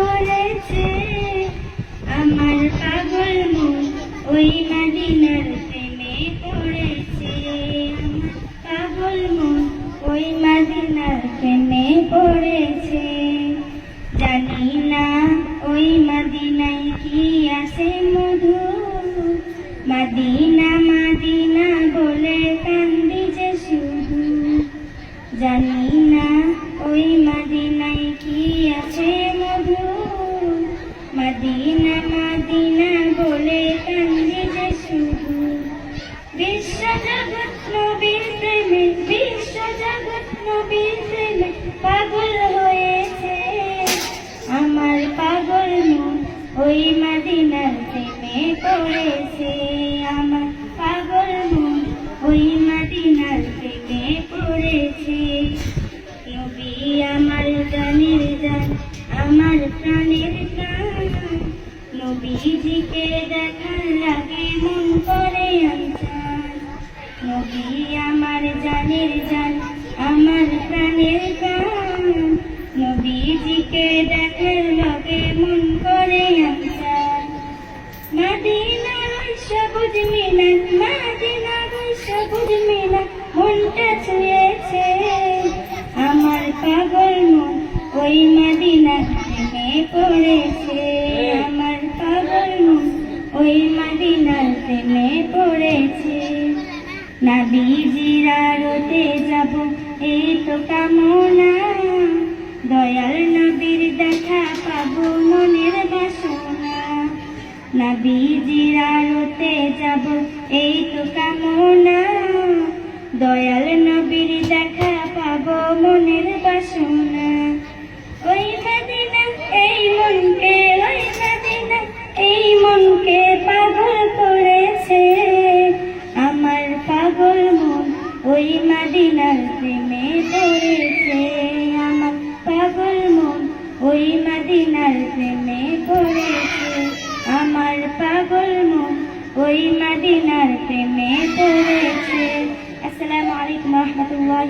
করেছে। আমার পাগল মন ওই মদিনার প্রেমে পড়েছে। পাগল মন ওই মদিনার প্রেমে পড়েছে। জানি না ওই মদিনায় কি আছে মধু। মদিনা মদিনা বলে কান্দি যে শুধু। জানি না ওই মদিনা মদিনা বলে কান্দি শুধু। বিশ্ব জগৎ নবীর প্রেমে বিশ্ব জগৎ নবীর প্রেমে পাগল হয়েছে। আমার পাগল মন ওই মদিনার প্রেমে পড়েছে। আমার পাগল মন ওই মদিনার প্রেমে পড়েছে। নবী আমার জানের জান, আমার প্রাণ নবীজিকে দেখার লাগে মন করে আনচান নবী আমার জানের জান, আমার প্রাণের প্রাণ। নবীজিকে দেখার লাগে মন করে আনচান মদিনার সবুজ মিলন মদিনার সবুজ মিলন মনটা ছুঁয়েছে। আমার পাগল মন ওই মদিনার প্রেমে পড়েছে। প্রেমে পড়েছে। রোতে যাব এই তো কামনা। দয়াল নবীর দেখা পাবো মনের বাসনা। নাবিজিরা রোতে যাব এই তো কামনা। দয়াল নবীর দেখা পাবো মনের বাসনা। মদিনার প্রেমে পড়েছে। আমার পাগল মন ওই মদিনার প্রেমে পড়েছে। আসসালামু আলাইকুম রহমতুল্লাহ